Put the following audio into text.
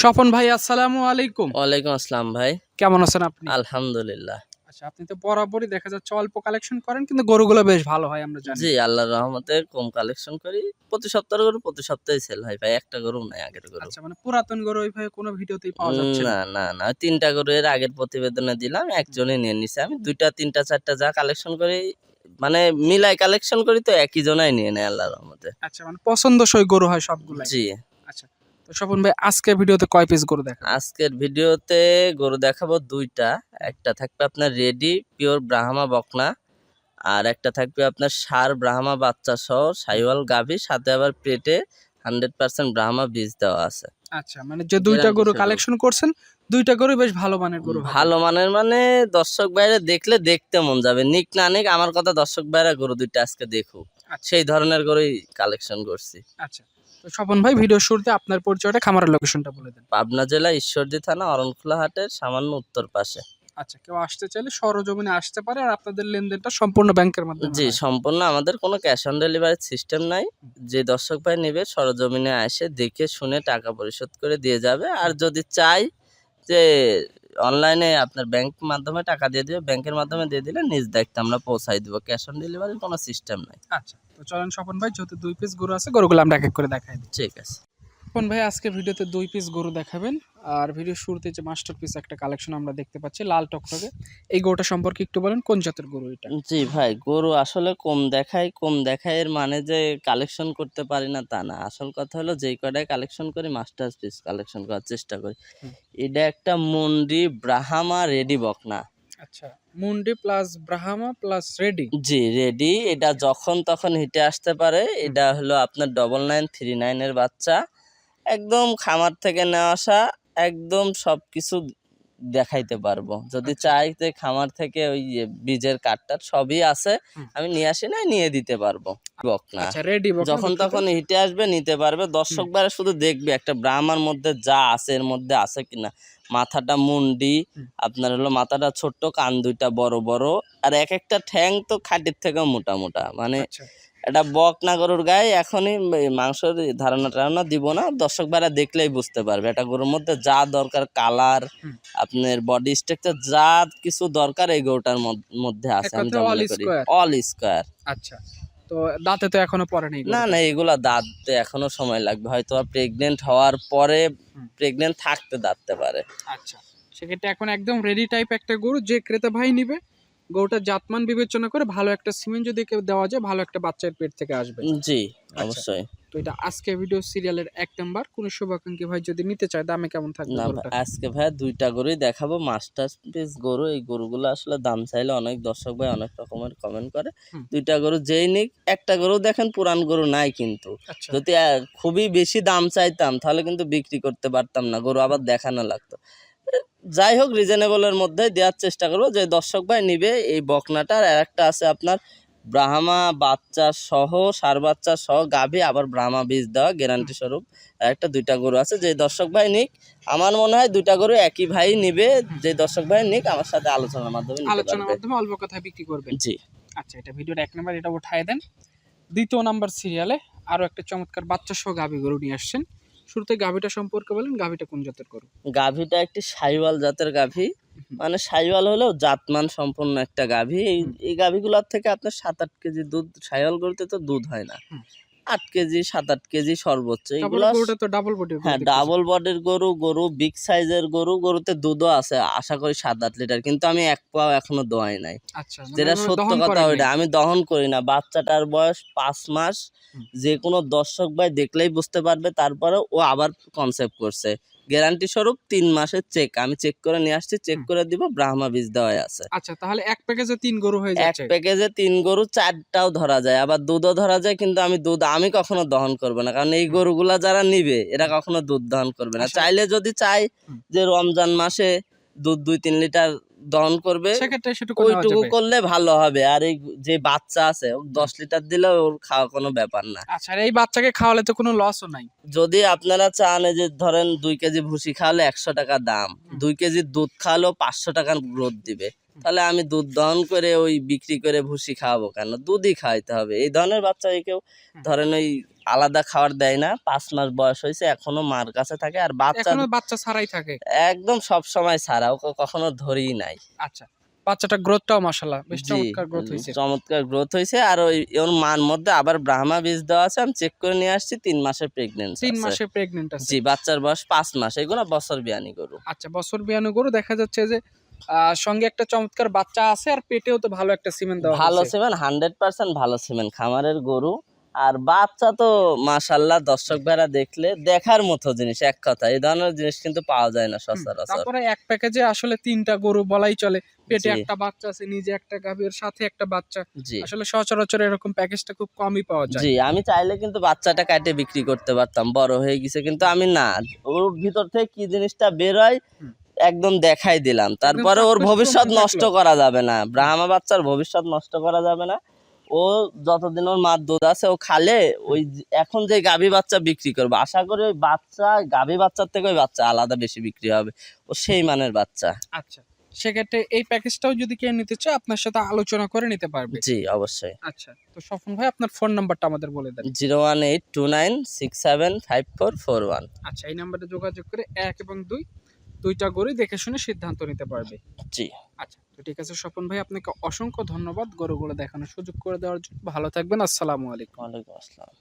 স্বপন ভাই আসসালামু আলাইকুম। ওয়ালাইকুম আসসালাম ভাই। কেমন আছেন আপনি? আলহামদুলিল্লাহ। আচ্ছা আপনি তো বরাবরই দেখা যাচ্ছে অল্প কালেকশন করেন কিন্তু গরুগুলো বেশ ভালো হয় আমরা জানি। জি আল্লাহর রহমতে কম কালেকশন করি। প্রতি সপ্তাহে গরু প্রতি সপ্তাহে সেল হয় ভাই। একটা গরু নাই আগের গরু। আচ্ছা মানে পুরাতন গরু ওইভাবে কোনো ভিডিওতেই পাওয়া যাচ্ছে না। না না তিনটা গরু এর আগের প্রতিবেদনে দিলাম একজনই নিয়ে নিছে। আমি দুইটা তিনটা চারটা যা কালেকশন করি মানে মিলাই কালেকশন করি তো একই জনাই নিয়ে নেয় আল্লাহর রহমতে। আচ্ছা মানে পছন্দসই গরু হয় সবগুলো জি। আচ্ছা তো স্বপন ভাই আজকে ভিডিওতে কয় পিস গরু দেখা আজকের ভিডিওতে গরু দেখাবো দুইটা। একটা থাকবে আপনার রেডি পিওর ব্রাহ্মা বকনা আর একটা থাকবে আপনার সার ব্রাহ্মা বাচ্চা সহ সাইওয়াল গাভী সাথে আবার পেটে হান্ড্রেড পার্সেন্ট ব্রাহ্মা বীজ দেওয়া আছে। আচ্ছা মানে যে দুইটা গরু কালেকশন করছেন দুইটা গরু বেশ ভালো মানের গরু ভালো মানের মানে দর্শক বাইরে দেখলে দেখতে মন যাবে নিক না নিক আমার কথা দর্শক বাইরে গরু দুইটা আজকে দেখুক। আচ্ছা। সেই ধরনের গরুই কালেকশন করছি। আচ্ছা। তো স্বপন ভাই ভিডিও শুরুতে আপনার পরিচয়টা খামারের লোকেশনটা বলে দেন। পাবনা জেলা ঈশ্বরদী থানা অরণখোলা হাটের সামান্য উত্তর পাশে। আচ্ছা কেউ আসতে চাইলে সরজমিনে আসতে পারে আর আপনাদের লেনদেনটা সম্পূর্ণ ব্যাংকের মাধ্যমে জি সম্পূর্ণ আমাদের কোনো ক্যাশ অন ডেলিভারি সিস্টেম নাই। যে দর্শক ভাই নেবে সরজমিনে এসে দেখে শুনে টাকা পরিশোধ করে দিয়ে যাবে। আর যদি চাই যে অনলাইনে আপনার ব্যাংক মাধ্যমে টাকা দিয়ে দিবে ব্যাংকের মাধ্যমে দিয়ে দিলে নিজ দায়িত্বে আমরা পৌঁছাই দিব। ক্যাশ অন ডেলিভারির কোনো সিস্টেম নাই। আচ্ছা তো চলেন স্বপন ভাই যেহেতু দুই পিস গরু আছে গরুগুলো আমরা এক এক করে দেখাই দিই। ঠিক আছে। স্বপন ভাই আজকে ভিডিওতে দুই পিস গরু দেখাবেন। আর ভিডিও শুরুতে যে মাস্টার পিস একটা কালেকশন আমরা দেখতে পাচ্ছি লাল টকটকে এই গরুটা সম্পর্কে একটু বলেন কোন জাতের গরু এটা? জি ভাই গরু আসলে কম দেখায় কম দেখায় এর মানে যে কালেকশন করতে পারি না তা না। আসল কথা হলো যেই কটায় কালেকশন করি মাস্টার পিস কালেকশন করার চেষ্টা করি। এটা একটা মন্ডি ব্রাহামা রেডি বকনা। আচ্ছা মুন্ডি প্লাস ব্রাহামা প্লাস রেডি? জি রেডি। এটা যখন তখন হিটে আসতে পারে। এটা হলো আপনার ডবল নাইন থ্রি নাইনের বাচ্চা। একদম খামার থেকে নেওয়া আসা একদম সব কিছু দেখাইতে পারব। যদি চাই যে খামার থেকে ওই বীজের কাঠটার সবই আছে আমি নিয়ে আসি না নিয়ে দিতে পারব। বকনা আচ্ছা যখন তখন হিটে আসবে নিতে পারবে। দর্শক বারে শুধু দেখবে একটা ব্রাহ্মার মধ্যে যা আছে এর মধ্যে আছে কিনা। মাথাটা মুন্ডি আপনার হলো মাথাটা ছোট্ট কান দুইটা বড় বড়। আর এক একটা ঠ্যাং তো খাটির থেকেও মোটা মোটা। মানে আচ্ছা। এটা বক না গরুর গায়ে এখনই মাংসের ধারণা টারণা দিব না। দর্শক বারা দেখলেই বুঝতে পারবে এটা গরুর মধ্যে যা দরকার কালার আপনার বডি স্ট্রাকচার যা কিছু দরকার এই গরুটার মধ্যে আছে আমি মনে করি। অল স্কোয়ার আচ্ছা তো দাঁতে তো এখনও না না এগুলা দাঁততে এখনও সময় লাগবে হয়তো প্রেগনেন্ট হওয়ার পরে প্রেগনেন্ট থাকতে দাঁততে পারে। আচ্ছা সেক্ষেত্রে এখন একদম রেডি টাইপ একটা গরু যে ক্রেতা ভাই নিবে গরুটা জাতমান বিবেচনা করে ভালো একটা সিমেন্ট যদি দেওয়া যায় ভালো একটা বাচ্চার পেট থেকে আসবে। জি আচ্ছা। অবশ্যই। তো এটা আজকে ভিডিও সিরিয়ালের এক নাম্বার কোন শুভাকাঙ্ক্ষী ভাই যদি নিতে চায় দামে কেমন থাকবে না আজকে ভাই দুইটা গরুই দেখাবো। মাস্টার পিস গরু এই গরুগুলো আসলে দাম চাইলে অনেক দর্শক ভাই অনেক রকমের কমেন্ট করে। দুইটা গরু যেই নিক একটা গরু দেখেন পুরান গরু নাই কিন্তু। আচ্ছা। যদি খুবই বেশি দাম চাইতাম তাহলে কিন্তু বিক্রি করতে পারতাম না। গরু আবার দেখানো লাগতো। যাই হোক রিজনেবলের মধ্যে দেওয়ার চেষ্টা করব যে দর্শক ভাই নিবে এই বকনাটার আর একটা আছে আপনার ব্রাহ্মা বাচ্চা সহ সার বাচ্চা সহ গাভী আবার ব্রাহ্মা বীজ দেওয়া গ্যারান্টি স্বরূপ। একটা দুইটা গরু আছে যে দর্শক ভাই নিক আমার মনে হয় দুইটা গরু একই ভাই নিবে যে দর্শক ভাই নিক আমার সাথে আলোচনার মাধ্যমে আলোচনার মাধ্যমে অল্প কথায় বিক্রি করবেন। জি। আচ্ছা এটা ভিডিওর এক নাম্বার এটা উঠায় দেন। দ্বিতীয় নাম্বার সিরিয়ালে আরও একটা চমৎকার বাচ্চা সহ গাভী গরু নিয়ে আসছেন। শুরুতে গাভীটা সম্পর্কে বলেন গাভীটা কোন জাতের গরু? গাভীটা একটি সাইওয়াল জাতের গাভী। মানে সাইওয়াল হলেও জাতমান সম্পন্ন একটা গাভী। এই গাভীগুলোর থেকে আপনার সাত আট কেজি দুধ সাইওয়াল গরুতে তো দুধ হয় না। আট কেজি সাত আট কেজি সর্বোচ্চ। এগুলো হ্যাঁ ডাবল বডির গরু গরু বিগ সাইজের গরু গরুতে দুধও আছে আশা করি সাত আট লিটার কিন্তু আমি এক পাও এখনও দোয়াই নাই। আচ্ছা মানে যেটা সত্য কথা। ওইটা আমি দহন করি না। বাচ্চাটার বয়স পাঁচ মাস। যে কোনো দর্শক ভাই দেখলেই বুঝতে পারবে তারপরে ও আবার কনসেপ্ট করছে। গ্যারান্টি স্বরূপ তিন মাসের চেক। আমি চেক করে নিয়ে আসছি চেক করে দিব ব্রাহ্মা বীজ দেওয়া আছে। আচ্ছা তাহলে এক প্যাকেজে তিন গরু হয়ে এক প্যাকেজে তিন গরু চারটাও ধরা যায়। আবার দুধও ধরা যায় কিন্তু আমি দুধ আমি কখনো দহন করব না। কারণ এই গরুগুলা যারা নিবে এরা কখনো দুধ দহন করবে না। চাইলে যদি চাই যে রমজান মাসে দুধ দুই তিন লিটার দহন করবে ওইটুকু করলে ভালো হবে। আর এই যে বাচ্চা আছে দশ লিটার দিলে ওর খাওয়া কোনো ব্যাপার না। আচ্ছা এই বাচ্চাকে খাওয়ালে তো কোনো লসও নাই। যদি আপনারা চান যে ধরেন দুই কেজি ভুসি খাওয়ালে একশো টাকা দাম দুই কেজি দুধ খাওয়ালেও পাঁচশো টাকার গ্রোথ দিবে। তাহলে আমি দুধ দহন করে ওই বিক্রি করে ভুসি খাওয়াবো কেন? দুধই খাওয়াইতে হবে। এই ধরনের বাচ্চা কেউ ধরেন ওই আলাদা খাবার দেয় না পাঁচ মাস বয়স হয়েছে এখনও মার কাছে থাকে আর বাচ্চা বাচ্চা ছাড়াই থাকে? একদম সব সময় ছাড়া ওকে কখনো ধরেই নাই। আচ্ছা বাচ্চাটা গ্রোথটাও মাশাআল্লাহ বেশ চমৎকার গ্রোথ হয়েছে। চমৎকার গ্রোথ হয়েছে আর ওই ওর মার মধ্যে আবার ব্রাহ্মা বীজ দেওয়া আছে আমি চেক করে নিয়ে আসছি তিন মাসের প্রেগনেন্ট তিন মাসে প্রেগনেন্ট আছে। জি বাচ্চার বয়স পাঁচ মাস এগুলো বছর বিয়ানি গরু। আচ্ছা বছর বিয়ানো গরু দেখা যাচ্ছে যে সঙ্গে একটা চমৎকার বাচ্চা আছে আর পেটেও তো ভালো একটা সিমেন্ট দেওয়া ভালো সিমেন্ট হান্ড্রেড পার্সেন্ট ভালো সিমেন্ট খামারের গরু। আর বাচ্চা তো মাশাল্লাহ দর্শক ভাইরা দেখলে দেখার মতো জিনিস এক কথা। এই ধরনের জিনিস কিন্তু পাওয়া যায় না সচরাচর। তারপরে এক প্যাকেজে আসলে তিনটা গরু বলাই চলে। পেটে একটা বাচ্চা আছে নিজে একটা গাভীর সাথে একটা বাচ্চা। আসলে সচরাচর এরকম প্যাকেজটা খুব কমই পাওয়া যায়। জি আমি চাইলে কিন্তু বাচ্চাটা কাটে বিক্রি করতে পারতাম বড় হয়ে গেছে। কিন্তু আমি না ওর ভিতর থেকে কি জিনিসটা বের হয়। একদম দেখাই দিলাম। তারপরে ওর ভবিষ্যৎ নষ্ট করা যাবে না। ব্রাহ্মা বাচ্চার ভবিষ্যৎ নষ্ট করা যাবে না। ও যতদিন ওর মার দুধ আছে ও খালে ওই এখন যে গাভী বাচ্চা বিক্রি করবে আশা করি ওই বাচ্চা গাভী বাচ্চার থেকে ওই বাচ্চা আলাদা বেশি বিক্রি হবে। ও সেই মানের বাচ্চা। আচ্ছা সেক্ষেত্রে এই প্যাকেজটাও যদি কেউ নিতে চায় আপনার সাথে আলোচনা করে নিতে পারবে। জি অবশ্যই। আচ্ছা তো স্বপন ভাই আপনার ফোন নাম্বারটা আমাদের বলে দেন। Zero one eight two nine six seven five four four one. আচ্ছা এই নাম্বারে যোগাযোগ করে এক এবং দুই দুইটা গরুই দেখে শুনে সিদ্ধান্ত নিতে পারবে। জি। আচ্ছা তো ঠিক আছে স্বপন ভাই আপনাকে অসংখ্য ধন্যবাদ গরুগুলো দেখানোর সুযোগ করে দেওয়ার জন্য। ভালো থাকবেন আসসালামু আলাইকুম। ওয়ালাইকুম আসসালাম।